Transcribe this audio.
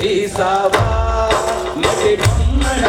ఈ సవా మటి బొమ్మన